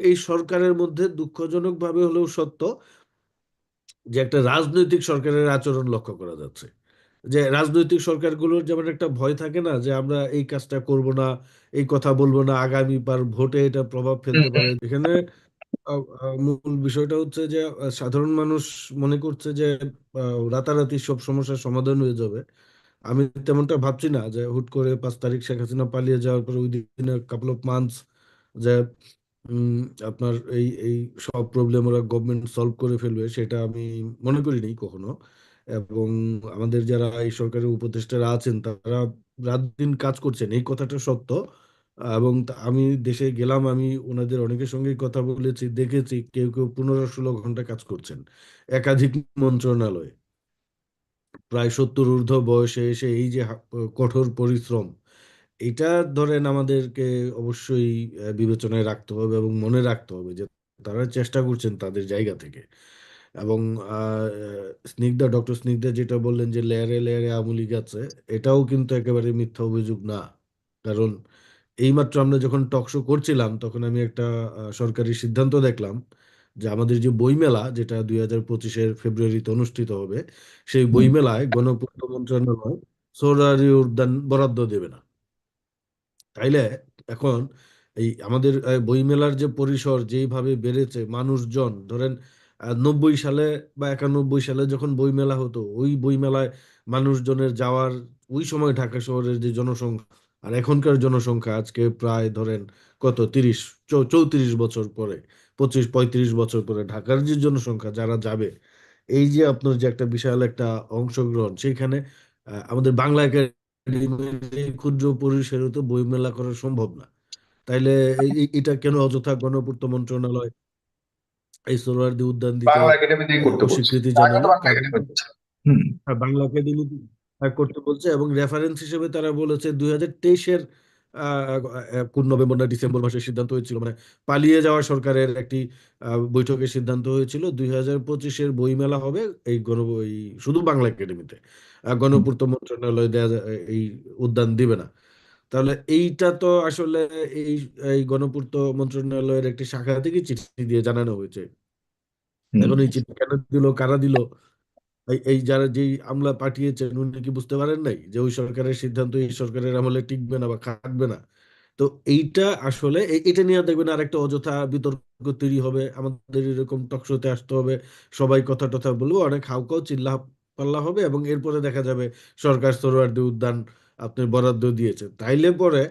এই সরকারের মধ্যে দুঃখজনকভাবে হলেও সত্য যে একটা রাজনৈতিক সরকারের আচরণ লক্ষ্য করা যাচ্ছে। যে রাজনৈতিক সরকারগুলোর যেমন একটা ভয় থাকে না যে আমরা এই কাজটা করব না এই কথা বলব না আগামী বার ভোটে এটা প্রভাব ফেলতে পারে। এখানে মূল বিষয়টা হচ্ছে যে সাধারণ মানুষ মনে করছে যে রাতারাতি সব সমস্যার সমাধান হয়ে যাবে। আমি তেমনটা ভাবছি না যে হুট করে পাঁচ তারিখ শেখ হাসিনা পালিয়ে যাওয়ার পরে ওই দিনে কাপল অফ মান্থস যে আপনার এই এই সব প্রবলেম ওরা গভর্নমেন্ট সলভ করে ফেলবে, সেটা আমি মনে করি করিনি কখনো। এবং আমাদের যারা এই সরকারের উপদেষ্টারা আছেন, তারা রাত দিন কাজ করছেন, এই কথাটা সত্য। এবং আমি দেশে গেলাম, আমি ওনাদের অনেকের সঙ্গেই কথা বলেছি, দেখেছি, কেউ কেউ পনেরো ষোলো ঘণ্টা কাজ করছেন, একাধিক মন্ত্রণালয়ে। প্রায় সত্তর ঊর্ধ্ব বয়সে এসে এই যে কঠোর পরিশ্রম এটা ধরেন আমাদেরকে অবশ্যই বিবেচনায় রাখতে হবে এবং মনে রাখতে হবে যে তারা চেষ্টা করছেন তাদের জায়গা থেকে। এবং স্নিগ্ধা ডক্টর স্নিগ্ধা যেটা বললেন যে লেয়ারে লেয়ারে আওয়ামী লীগ আছে এটাও কিন্তু একেবারে মিথ্যা অভিযোগ না। কারণ এইমাত্র আমরা যখন টক শো করছিলাম তখন আমি একটা সরকারি সিদ্ধান্ত দেখলাম যে আমাদের যে বইমেলা যেটা দুই হাজার পঁচিশের ফেব্রুয়ারিতে অনুষ্ঠিত হবে সেই হুম, বইমেলায় গণপূর্ত মন্ত্রণালয় সোহরাওয়ার্দী উদ্যান বরাদ্দ দেবে না। তাইলে এখন এই আমাদের বইমেলার যে পরিসর যেইভাবে বেড়েছে মানুষজন ধরেন নব্বই সালে বা একানব্বই সালে যখন বইমেলা হতো ওই বইমেলায় মানুষজনের যাওয়ার ওই সময় ঢাকা শহরের যে জনসংখ্যা আর এখনকার জনসংখ্যা আজকে প্রায় ধরেন কত? তিরিশ চৌত্রিশ বছর পরে পঁচিশ পঁয়ত্রিশ বছর পরে ঢাকার যে জনসংখ্যা যারা যাবে এই যে আপনার যে একটা বিশাল একটা অংশগ্রহণ সেইখানে আহ, আমাদের বাংলা ক্ষুদ্র পরিসরে তো বইমেলা করা সম্ভব না। তাইলে এটা কেন অযথা গণপূর্ত মন্ত্রণালয় এই সোহরাওয়ার্দী উদ্যান দিতে স্বীকৃতি হ্যাঁ, বাংলা একাডেমি করতে বলছে এবং রেফারেন্স হিসেবে তারা বলেছে দুই হাজার তেইশের কোন নভেম্বর না ডিসেম্বর মাসের সিদ্ধান্ত হয়েছিল। মানে পালিয়ে যাওয়া সরকারের একটি বৈঠকের সিদ্ধান্ত হয়েছিল। দুই হাজার পঁচিশের বইমেলা হবে এই গণ এই শুধু বাংলা একাডেমিতে। গণপূর্ত মন্ত্রণালয় দেয়া এই উদ্যান দিবে না। তাহলে এইটা তো আসলে এই এই গণপূর্ত মন্ত্রণালয়ের একটি শাখা থেকে চিঠি দিয়ে জানানো হয়েছে। এখন এই চিঠি কেন দিল কারা দিল? এই যারা যেই আমলা পাঠিয়েছেন, উনি কি বুঝতে পারেন নাই যে ওই সরকারের সিদ্ধান্ত, এই সরকারের আমলে টিকবে না বা খাটবে না? তো এইটা আসলে এটা নিয়ে দেখবেন আরেকটা অযথা বিতর্ক তৈরি হবে। আমাদের এরকম টকশোতে আসতে হবে, সবাই কথা টথা বলব, অনেক হাউকাও চিল্লা পাল্লা হবে এবং এরপরে দেখা যাবে সরকার সোহরাওয়ার্দী উদ্যান আপনি বরাদ্দ দিয়েছে তাইলে পরে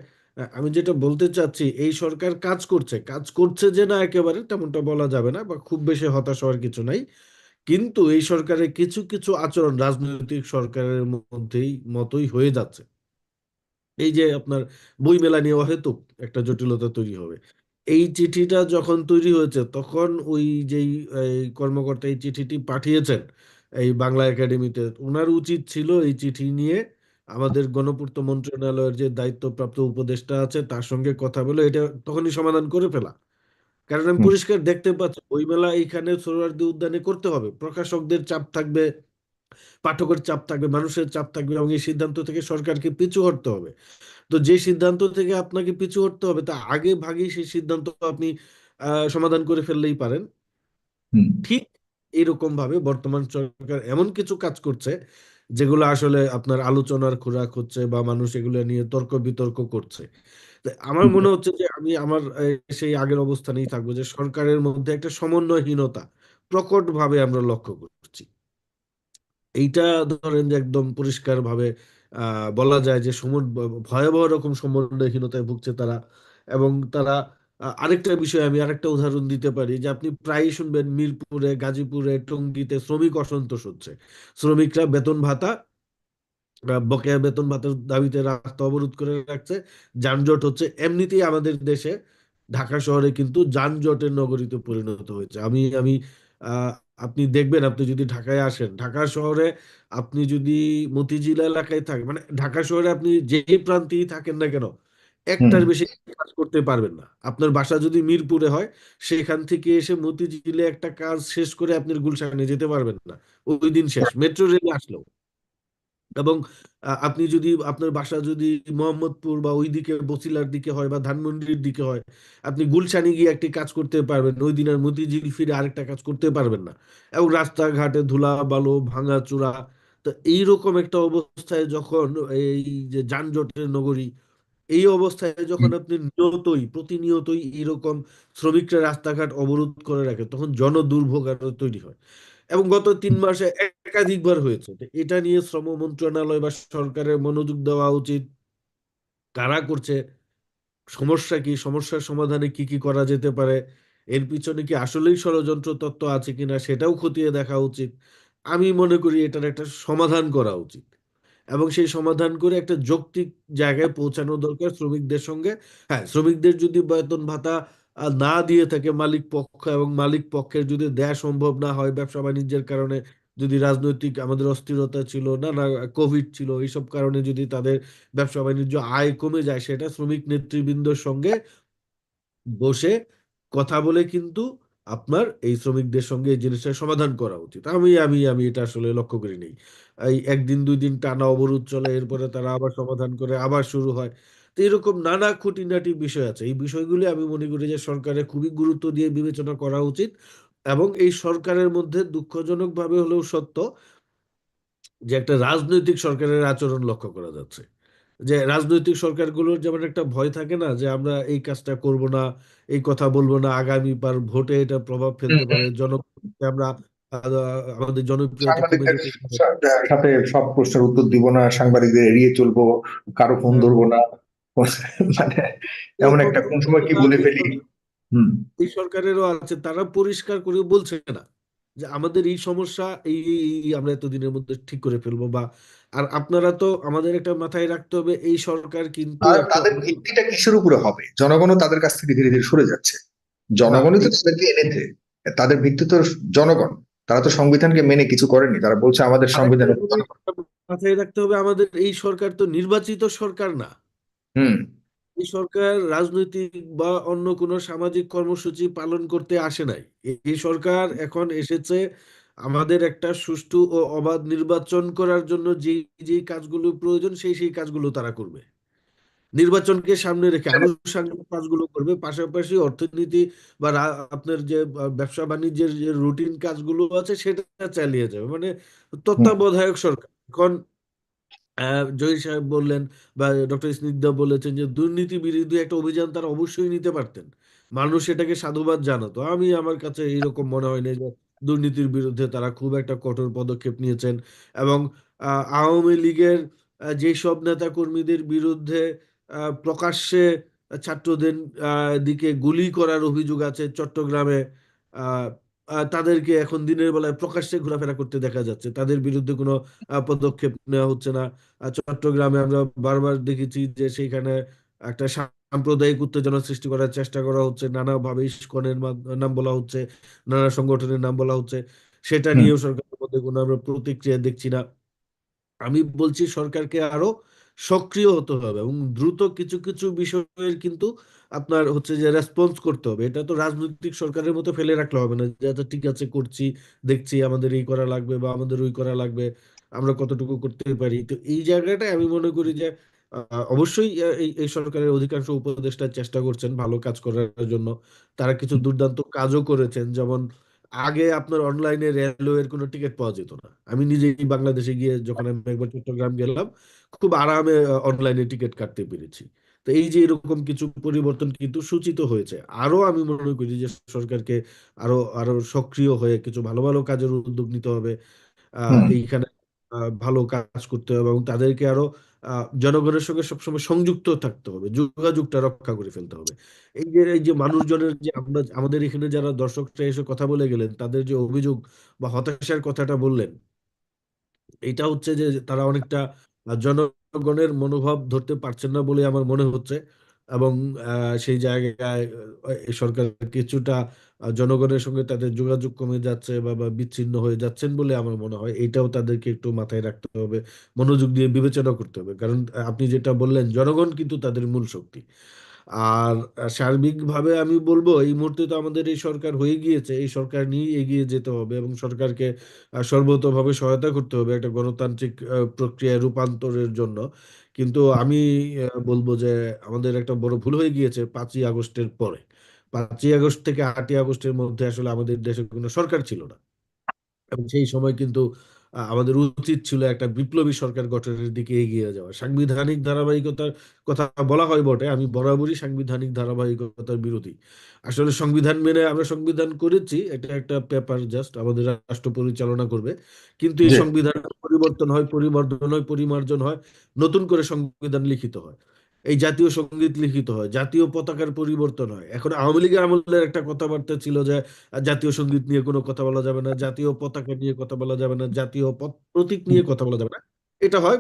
আমি যেটা বলতে চাচ্ছি, এই সরকার কাজ করছে কাজ করছে যে না একেবারে তেমনটা বলা যাবে না বা খুব বেশি হতাশ হওয়ার কিছু নাই। কিন্তু এই সরকারের কিছু কিছু আচরণ রাজনৈতিক সরকারের মধ্যেই মতোই হয়ে যাচ্ছে। এই যে আপনার বই মেলা নিয়ে অহেতুক একটা জটিলতা তৈরি হবে। এই চিঠিটা যখন তৈরি হয়েছে, তখন ওই যেই কর্মকর্তা এই চিঠিটি পাঠিয়েছেন, এই বাংলা একাডেমিতে ওনার উচিত ছিল এই চিঠি নিয়ে আমাদের গণপূর্ত মন্ত্রণালয়ের যে দায়িত্বপ্রাপ্ত উপদেষ্টা আছে, তার সঙ্গে কথা বলে এটা তখনই সমাধান করে ফেলা। কারণ আমি পরিষ্কার দেখতে পাচ্ছি বইমেলা এইখানে সোহরাওয়ার্দী উদ্যানে করতে হবে। প্রকাশকদের চাপ থাকবে পাঠকের চাপ থাকবে মানুষের চাপ থাকবে এবং এই সিদ্ধান্ত থেকে সরকারকে পিছু হটতে হবে। তো যে সিদ্ধান্ত থেকে আপনাকে পিছু হটতে হবে তা আগে ভাগেই সেই সিদ্ধান্ত আপনি আহ, সমাধান করে ফেললেই পারেন। ঠিক এরকম ভাবে বর্তমান সরকার এমন কিছু কাজ করছে যেগুলো আসলে আপনার আলোচনার খোরাক হচ্ছে বা মানুষ এগুলো নিয়ে তর্ক বিতর্ক করছে। আমার মনে হচ্ছে যে আমি আমার সেই আগের অবস্থানেই থাকব যে সরকারের মধ্যে একটা সমন্বয়হীনতা প্রকটভাবে আমরা লক্ষ্য করছি। এইটা ধরেন যে একদম পরিষ্কার ভাবে আহ, বলা যায় যে সমন ভয়াবহ রকম সমন্বয়হীনতায় ভুগছে তারা এবং তারা আরেকটা বিষয় আমি আরেকটা উদাহরণ দিতে পারি যে আপনি প্রায়ই শুনবেন মিরপুরে গাজীপুরে টঙ্গীতে শ্রমিক অসন্তোষ হচ্ছে। শ্রমিকরা বেতন ভাতা বকেয়া বেতন ভাতার দাবিতে রাস্তা অবরোধ করে রাখছে। যানজট হচ্ছে এমনিতেই আমাদের দেশে। ঢাকা শহরে কিন্তু যানজটের নগরীতে পরিণত হয়েছে। আমি আমি আপনি দেখবেন আপনি যদি ঢাকায় আসেন ঢাকা শহরে আপনি যদি মতিঝিল এলাকায় থাকেন মানে ঢাকা শহরে আপনি যে প্রান্তেই থাকেন না কেন একটার বেশি কাজ করতে পারবেন না। আপনার বাসা যদি মিরপুরে হয় সেখান থেকে এসে মতিঝিলে একটা কাজ শেষ করে আপনি গুলশানে যেতে পারবেন না। ওই দিন শেষ। মেট্রো রেলে আসলেও এবং আপনি যদি আপনার বাসা যদি মোহাম্মদপুর বা ওইদিকে বছিলার দিকে হয় বা ধানমন্ডির দিকে হয় আপনি গুলশানে গিয়ে একটি কাজ করতে পারবেন। ওই দিন আর মতিঝিল ফিরে আরেকটা কাজ করতে পারবেন না। এবং রাস্তাঘাটে ধুলা বালু ভাঙাচোরা তো এইরকম একটা অবস্থায় যখন এই যে যানজটের নগরী এই অবস্থায় যখন আপনি নিয়তই প্রতিনিয়তই এরকম শ্রমিকরা রাস্তাঘাট অবরোধ করে রাখে তখন জনদুর্ভোগ আরও তৈরি হয়। এবং গত তিন মাসে একাধিকবার হয়েছে। এটা নিয়ে শ্রম মন্ত্রণালয় বা সরকারের মনোযোগ দেওয়া উচিত। কারা করছে? সমস্যা কি? সমস্যার সমাধানে কি কি করা যেতে পারে? এর পিছনে কি আসলেই ষড়যন্ত্র তত্ত্ব আছে কিনা সেটাও খতিয়ে দেখা উচিত। আমি মনে করি এটার একটা সমাধান করা উচিত। এবং সেই সমাধান করে একটা যৌক্তিক জায়গায় পৌঁছানো দরকার শ্রমিকদের সঙ্গে। হ্যাঁ শ্রমিকদের যদি বেতন ভাতা না দিয়ে থাকে মালিক পক্ষ এবং মালিক পক্ষের যদি দেয়া সম্ভব না হয় ব্যবসা বাণিজ্যের কারণে, যদি রাজনৈতিক আমাদের অস্থিরতা ছিল না না কোভিড ছিল, এইসব কারণে যদি তাদের ব্যবসা বাণিজ্য আয় কমে যায়, সেটা শ্রমিক নেতৃবৃন্দর সঙ্গে বসে কথা বলে কিন্তু আপনার এই শ্রমিকদের সঙ্গে এই জিনিসটা সমাধান করা উচিত। আমি আমি আমি এটা আসলে লক্ষ্য করি এই একদিন দুই দিন টানা অবরোধ চলে, এরপরে তারা আবার সমাধান করে আবার শুরু হয়। তো এরকম নানা খুঁটিনাটি বিষয় আছে। এই বিষয়গুলি আমি মনে করি যে সরকারের খুবই গুরুত্ব দিয়ে বিবেচনা করা উচিত এবং এই সরকারের মধ্যে দুঃখজনকভাবে হলেও সত্য যে একটা রাজনৈতিক সরকারের আচরণ লক্ষ্য করা যাচ্ছে। যে রাজনৈতিক সরকারগুলোর যেমন একটা ভয় থাকে না যে আমরা এই কাজটা করব না এই কথা বলব না আগামী বার ভোটে এটা প্রভাব ফেলতে পারে জনগণকে আমরা আমাদের জনপ্রিয়তা সাথে সব প্রশ্নের উত্তর দিব না সাংবাদিকদের এড়িয়ে চলবো কারও ফোন ধরবো না। মানে এমন একটা কোন সময় কি বলে ফেলি? হুম। এই সরকারেরও আছে তারা পরিষ্কার করে বলছে না যে আমাদের এই সমস্যা এই এই আমরা এতদিনের মধ্যে ঠিক করে ফেলব বা আর আপনারা তো আমাদের একটা মাথায় রাখতে হবে এই সরকার কিন্তু আর তাদের ভিত্তিটা কিসের উপরে হবে? জনগণও তাদের কাছ থেকে ধীরে ধীরে সরে যাচ্ছে। জনগণই তো তাদেরকে এনেছে তাদের ভিত্তি তো জনগণ। তারা তো সংবিধানকে মেনে কিছু করেনি। তারা বলছে আমাদের সংবিধান মাথায় রাখতে হবে আমাদের এই সরকার তো নির্বাচিত সরকার না। হুম। এই সরকার রাজনৈতিক বা অন্য কোনো সামাজিক কর্মসূচি পালন করতে আসে নাই। এই সরকার এখন এসেছে আমাদের একটা সুষ্ঠু ও অবাধ নির্বাচন করার জন্য যেই যেই কাজগুলো প্রয়োজন সেই সেই কাজগুলো তারা করবে। নির্বাচনকে সামনে রেখে আনুষঙ্গিক কাজগুলো করবে। পাশাপাশি অর্থনীতি বা রা- আপনার যে আহ, ব্যবসা বাণিজ্যের যে রুটিন কাজগুলো আছে সেটা চালিয়ে যাবে। মানে তত্ত্বাবধায়ক সরকার। এখন জহির সাহেব বললেন বা ডক্টর স্নিগ্ধা বলেছেন যে, দুর্নীতি বিরোধী একটা অভিযান তারা অবশ্যই নিতে পারতেন। মানুষ এটাকে সাধুবাদ জানাতো। আমি আমার কাছে এইরকম মনে হয় না যে, দুর্নীতির বিরুদ্ধে তারা খুব একটা কঠোর পদক্ষেপ নিয়েছেন এবং আওয়ামী লীগের যেসব নেতা কর্মীদের বিরুদ্ধে প্রকাশ্যে ছাত্রদের দিকে গুলি করার অভিযোগ আছে চট্টগ্রামে তাদেরকে এখন দিনের বেলায় প্রকাশ্যে ঘোরাফেরা করতে দেখা যাচ্ছে। তাদের বিরুদ্ধে কোনো পদক্ষেপ নেওয়া হচ্ছে না। চট্টগ্রামে আমরা বারবার দেখেছি যে সেইখানে একটা সাম্প্রদায়িক উত্তেজনা সৃষ্টি করার চেষ্টা করা হচ্ছে। নানাভাবে ইস্কনের নাম বলা হচ্ছে নানা সংগঠনের নাম বলা হচ্ছে। সেটা নিয়েও সরকারের মধ্যে কোনো আমরা প্রতিক্রিয়া দেখছি না। আমি বলছি সরকারকে আরও সক্রিয় হতে হবে এবং দ্রুত কিছু কিছু বিষয়ের কিন্তু আপনার হচ্ছে যে রেসপন্স করতে হবে। এটা তো রাজনৈতিক সরকারের মতো ফেলে রাখলে হবে না যে আচ্ছা ঠিক আছে, করছি, দেখছি আমাদের এই করা লাগবে বা আমাদের ওই করা লাগবে, আমরা কতটুকু করতে পারি। তো এই জায়গাটায় আমি মনে করি যে অবশ্যই এই সরকারের অধিকাংশ উপদেষ্টা চেষ্টা করছেন ভালো কাজ করার জন্য। তারা কিছু দুর্দান্ত কাজও করেছেন। যেমন, আগে আপনার অনলাইনে রেলওয়ের কোনো টিকিট পাওয়া যেত না। আমি নিজেই বাংলাদেশে গিয়ে যখন আমি একবার চট্টগ্রাম গেলাম, খুব আরামে অনলাইনে টিকিট কাটতে পেরেছি। তো এই যে এরকম কিছু পরিবর্তন কিন্তু সূচিত হয়েছে। আরও আমি মনে করি যে সরকারকে আরও আরও সক্রিয় হয়ে কিছু ভালো ভালো কাজের উদ্যোগ নিতে হবে। এইখানে ভালো কাজ করতে হবে এবং তাদেরকে আরও জনগণের সঙ্গে সবসময় সংযুক্ত থাকতে হবে যোগাযোগটা রক্ষা করে ফেলতে হবে। এই যে এই যে মানুষজনের যে আমরা আমাদের এখানে যারা দর্শকরা এসে কথা বলে গেলেন তাদের যে অভিযোগ বা হতাশার কথাটা বললেন এটা হচ্ছে যে তারা অনেকটা জনগণের মনোভাব ধরতে পারছেন না বলে আমার মনে হচ্ছে এবং সেই জায়গায় সরকার কিছুটা জনগণের সঙ্গে তাদের যোগাযোগ কমে যাচ্ছে বা বা বিচ্ছিন্ন হয়ে যাচ্ছেন বলে আমার মনে হয়। এটাও তাদেরকে একটু মাথায় রাখতে হবে, মনোযোগ দিয়ে বিবেচনা করতে হবে। কারণ আপনি যেটা বললেন, জনগণ কিন্তু তাদের মূল শক্তি। আর সার্বিকভাবে আমি বলব, এই মুহূর্তে তো আমাদের এই সরকার হয়ে গিয়েছে, এই সরকার নিয়ে এগিয়ে যেতে হবে এবং সরকারকে সর্বতোভাবে সহায়তা করতে হবে একটা গণতান্ত্রিক প্রক্রিয়ায় রূপান্তরের জন্য। কিন্তু আমি বলব যে আমাদের একটা বড় ভুল হয়ে গিয়েছে পাঁচই আগস্টের পরে। পাঁচই আগস্ট থেকে আটই আগস্টের মধ্যে আসলে আমাদের দেশে কোনো সরকার ছিল না। এবং সেই সময় কিন্তু আমাদের উচিত ছিল একটা বিপ্লবী সরকার গঠনের দিকে এগিয়ে যাওয়া। সাংবিধানিক ধারাবাহিকতার কথা বলা হয় বটে আমি বরাবরই সাংবিধানিক ধারাবাহিকতার বিরোধী। আসলে সংবিধান মেনে আমরা সংবিধান করেছি এটা একটা পেপার জাস্ট আমাদের রাষ্ট্র পরিচালনা করবে। কিন্তু এই সংবিধান পরিবর্তন হয় পরিবর্ধন হয় পরিমার্জন হয় নতুন করে সংবিধান লিখিত হয়। এই জাতীয় সংগীত লিখিত হয় জাতীয় পতাকার পরিবর্তন হয়। এখন আওয়ামী লীগের আমলের একটা কথাবার্তা ছিল যে জাতীয় সংগীত নিয়ে কোনো কথা বলা যাবে না জাতীয় পতাকা নিয়ে কথা বলা যাবে না জাতীয় প্রতীক নিয়ে কথা বলা যাবে না। এটা হয়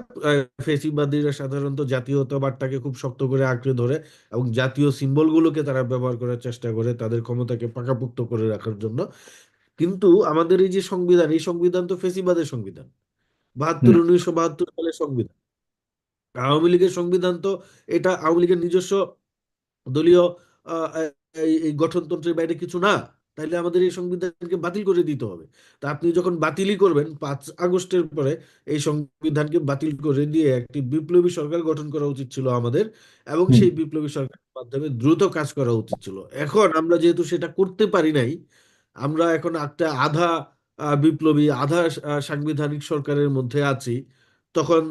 ফেসিবাদীরা সাধারণত জাতীয়তাবাদটাকে খুব শক্ত করে আঁকড়ে ধরে এবং জাতীয় সিম্বলগুলোকে তারা ব্যবহার করার চেষ্টা করে তাদের ক্ষমতাকে পাকাপোক্ত করে রাখার জন্য। কিন্তু আমাদের এই যে সংবিধান এই সংবিধান তো ফেসিবাদের সংবিধান। বাহাত্তর উনিশশো বাহাত্তর সালের সংবিধান। আওয়ামী লীগের সংবিধান তো এটা আওয়ামী লীগের নিজস্ব দলীয় এই গঠনতন্ত্রের বাইরে কিছু না তাইলে আমাদের এই সংবিধানকে বাতিল করে দিতে হবে। তা আপনি যখন বাতিলই করবেন পাঁচ আগস্টের পরে এই সংবিধানকে বাতিল করে দিয়ে একটি বিপ্লবী সরকার গঠন করা উচিত ছিল আমাদের এবং সেই বিপ্লবী সরকারের মাধ্যমে দ্রুত কাজ করা উচিত ছিল। এখন আমরা যেহেতু সেটা করতে পারি নাই আমরা এখন একটা আধা বিপ্লবী আধা সাংবিধানিক সরকারের মধ্যে আছি তখন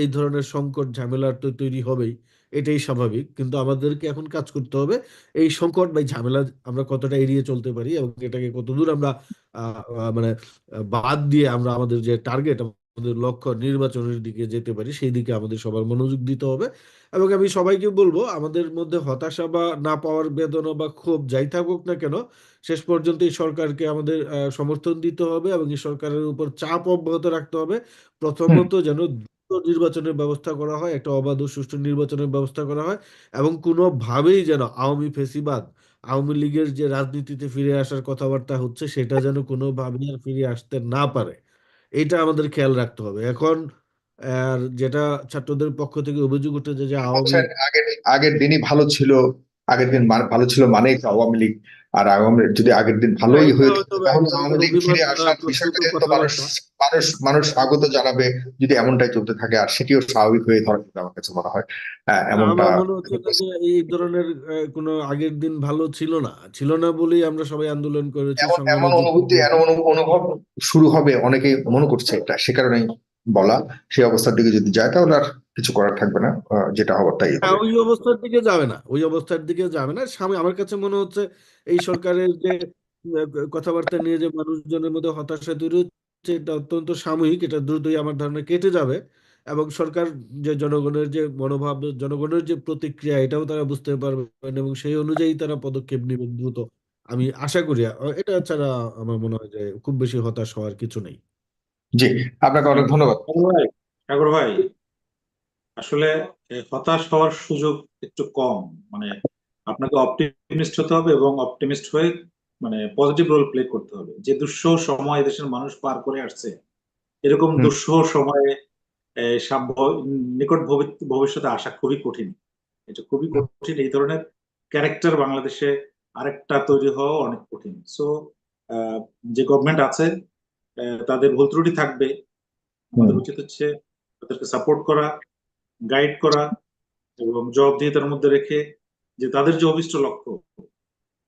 এই ধরনের সংকট, ঝামেলা তো তৈরি হবেই, এটাই স্বাভাবিক। কিন্তু আমাদেরকে এখন কাজ করতে হবে, এই সংকট বা ঝামেলা আমরা কতটা এড়িয়ে চলতে পারি এবং এটাকে কতদূর আমরা মানে বাদ দিয়ে আমরা আমাদের যে টার্গেট আমাদের লক্ষ্য নির্বাচনের দিকে যেতে পারি সেই দিকে আমাদের সবার মনোযোগ দিতে হবে। এবং আমি সবাইকে বলব আমাদের মধ্যে হতাশা বা না পাওয়ার বেদনা বা ক্ষোভ যাই থাকুক না কেন শেষ পর্যন্ত এই সরকারকে আমাদের সমর্থন দিতে হবে এবং এই সরকারের উপর চাপ অব্যাহত রাখতে হবে। প্রথমত যেন দ্রুত নির্বাচনের ব্যবস্থা করা হয় একটা অবাধ ও সুষ্ঠু নির্বাচনের ব্যবস্থা করা হয় এবং কোনোভাবেই যেন আওয়ামী ফেসিবাদ আওয়ামী লীগের যে রাজনীতিতে ফিরে আসার কথাবার্তা হচ্ছে সেটা যেন কোনোভাবেই আর ফিরে আসতে না পারে। এটা আমাদের খেয়াল রাখতে হবে। এখন, আর যেটা ছাত্রদের পক্ষ থেকে অভিযোগ উঠেছে যে আওয়ামী আগের আগের দিনই ভালো ছিল। আগের দিন ভালো ছিল মানেই তো আওয়ামী লীগ। আর আওয়ামী যদি আগের দিন ভালোই এটা হয়ে তাহলে আওয়ামী লীগ ফিরে আসার প্রস্তুত বিষয়টাকে মানুষ মানুষ মানুষ স্বাগত জানাবে যদি এমনটাই চলতে থাকে আর সেটিও স্বাভাবিক হয়ে ধরা কিন্তু আমার কাছে মনে হয়। আহ, এমনটা মনে এই ধরনের কোনো আগের দিন ভালো ছিল না। ছিল না বলেই আমরা সবাই আন্দোলন করেছি এমন অনুভূতি এমন অনু- অনুভব শুরু হবে অনেকেই মনে করছে এটা। সে কারণেই বলা সেই অবস্থার দিকে যদি যায় তাহলে আর কিছু করার থাকবে না যেটা হবার তাই হ্যাঁ, ওই অবস্থার দিকে যাবে না ওই অবস্থার দিকে যাবে না। সামনে আমার কাছে মনে হচ্ছে এই সরকারের যে কথাবার্তা নিয়ে যে মানুষজনের মধ্যে হতাশা তৈরি হচ্ছে এটা অত্যন্ত সাময়িক এটা দ্রুতই আমার ধারণা কেটে যাবে এবং সরকার যে জনগণের যে মনোভাব জনগণের যে প্রতিক্রিয়া এটাও তারা বুঝতে পারবেন এবং সেই অনুযায়ী তারা পদক্ষেপ নেবেন দ্রুত। আমি আশা করি এটা ছাড়া আমার মনে হয় যে খুব বেশি হতাশ হওয়ার কিছু নেই। জি আপনাকে অনেক ধন্যবাদ। সাগর ভাই সাগর ভাই আসলে হতাশ হওয়ার সুযোগ একটু কম মানে আপনাকে অপটিমিস্ট হতে হবে এবং অপটিমিস্ট হয়ে মানে পজিটিভ রোল প্লে করতে হবে। যে দুঃসহ সময় দেশের মানুষ পার করে আসছে এরকম দুঃসহ সময়ে নিকট ভবিষ্যতে আসা খুবই কঠিন। এটা খুবই কঠিন এই ধরনের ক্যারেক্টার বাংলাদেশে আরেকটা তৈরি হওয়া অনেক কঠিন। সো যে গভর্নমেন্ট আছে তাদের ভুল ত্রুটি থাকবে। আমাদের উচিত হচ্ছে তাদেরকে সাপোর্ট করা গাইড করা এবং জবাবদিহিতার মধ্যে রেখে যে তাদের যে অভিষ্ট লক্ষ্য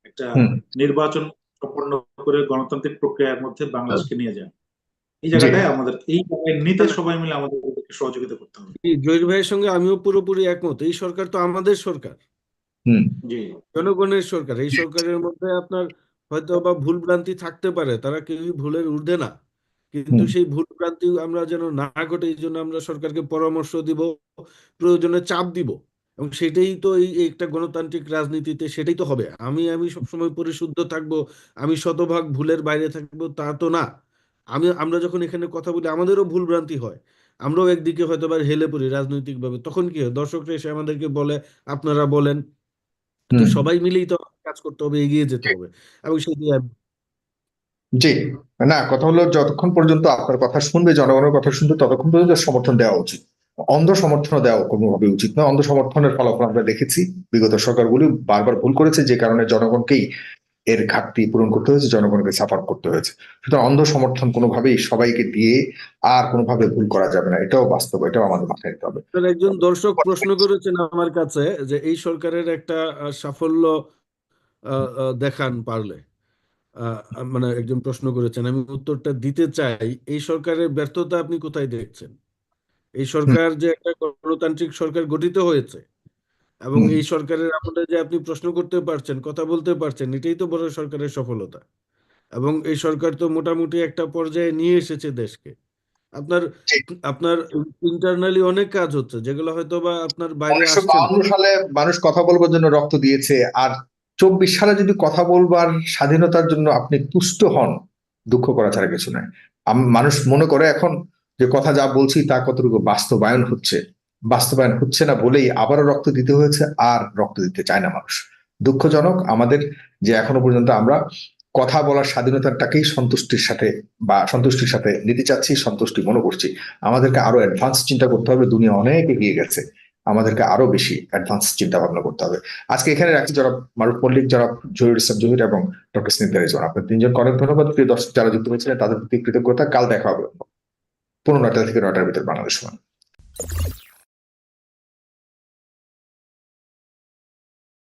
একটা নির্বাচন সম্পন্ন করে গণতান্ত্রিক প্রক্রিয়ার মধ্যে বাংলাদেশকে নিয়ে যায় এই জায়গাটায় আমাদের এই জায়গায় নিতে সবাই মিলে আমাদেরকে সহযোগিতা করতে হবে। এই জহির ভাইয়ের সঙ্গে আমিও পুরোপুরি একমত। এই সরকার তো আমাদের সরকার। জি। জনগণের সরকার। এই সরকারের মধ্যে আপনার হয়তো বা ভুল ভ্রান্তি থাকতে পারে তারা কেউই ভুলের ঊর্ধ্বে না। কিন্তু সেই ভুল ভ্রান্তি আমরা যেন না ঘটে এই জন্য আমরা সরকারকে পরামর্শ দিব প্রয়োজনে চাপ দিব। এবং সেটাই তো এই এই একটা গণতান্ত্রিক রাজনীতিতে সেটাই তো হবে। আমি আমি সবসময় পরিশুদ্ধ থাকব আমি শতভাগ ভুলের বাইরে থাকব তা তো না। আমি আমরা যখন এখানে কথা বলি আমাদেরও ভুল ভ্রান্তি হয়। আমরাও একদিকে হয়তো বা হেলে পড়ি রাজনৈতিকভাবে। তখন কি হয়? দর্শকরা এসে আমাদেরকে বলে আপনারা বলেন। তো সবাই মিলেই তো কাজ করতে হবে এগিয়ে যেতে হবে। এবং আমি জি। না কথা হলো যতক্ষণ পর্যন্ত আপনার কথা শুনবে জনগণের কথা শুনবে ততক্ষণ পর্যন্ত সমর্থন দেওয়া উচিত। অন্ধ সমর্থন দেওয়া কোনোভাবে উচিত নয়। অন্ধ সমর্থনের ফলাফল আমরা দেখেছি। বিগত সরকারগুলি বারবার ভুল করেছে যে কারণে জনগণকেই এর ঘাটতি পূরণ করতে হয়েছে জনগণকে সাফার করতে হয়েছে। সুতরাং অন্ধ সমর্থন কোনোভাবেই সবাইকে দিয়ে আর কোনোভাবে ভুল করা যাবে না। এটাও বাস্তব এটাও আমাদের মাথায় নিতে হবে। একজন দর্শক প্রশ্ন করেছেন আমার কাছে যে এই সরকারের একটা সাফল্য দেখান পারলে। মানে একজন প্রশ্ন করেছেন আমি উত্তরটা দিতে চাই এই সরকারের ব্যর্থতা আপনি কোথায় দেখছেন? এই সরকার যে একটা গণতান্ত্রিক সরকার গঠিত হয়েছে এবং এই সরকারের আমলে যে আপনি প্রশ্ন করতে পারছেন কথা বলতে পারছেন এটাই তো বড় সরকারের সফলতা। এবং এই সরকার তো মোটামুটি একটা পর্যায়ে নিয়ে এসেছে দেশকে। আপনার আপনার ইন্টারনালি অনেক কাজ হচ্ছে যেগুলো হয়তো বা আপনার বাইরে আসছে সালে মানুষ কথা বলবার জন্য রক্ত দিয়েছে আর চব্বিশ সালে যদি কথা বলবার স্বাধীনতার জন্য আপনি তুষ্ট হন, দুঃখ করা ছাড়া কিছু আম- মানুষ মনে করে এখন যে কথা যা বলছি তা কতটুকু বাস্তবায়ন হচ্ছে। বাস্তবায়ন হচ্ছে না বলেই আবারও রক্ত দিতে হয়েছে, আর রক্ত দিতে চায় না মানুষ। দুঃখজনক আমাদের যে এখনও পর্যন্ত আমরা কথা বলার স্বাধীনতাটাকেই সন্তুষ্টির সাথে বা সন্তুষ্টির সাথে নিতে চাচ্ছি, সন্তুষ্টি মনে করছি। আমাদেরকে আরও অ্যাডভান্স চিন্তা করতে হবে, দুনিয়া অনেক এগিয়ে গেছে। আমাদেরকে আরও বেশি অ্যাডভান্স চিন্তা ভাবনা করতে হবে। আজকে এখানে রাখছি যারা মারুফ মল্লিক যারা জহির ইসলাম জহির এবং ডক্টর স্নিগ্ধা রেজন আপনার তিনজন অনেক ধন্যবাদ। প্রিয় দর্শক, যারা যুক্ত হয়েছিলেন তাদের প্রতি কৃতজ্ঞতা। কাল দেখা হবে পনেরো নয়টা থেকে নয়টার ভিতর বাংলাদেশ সময়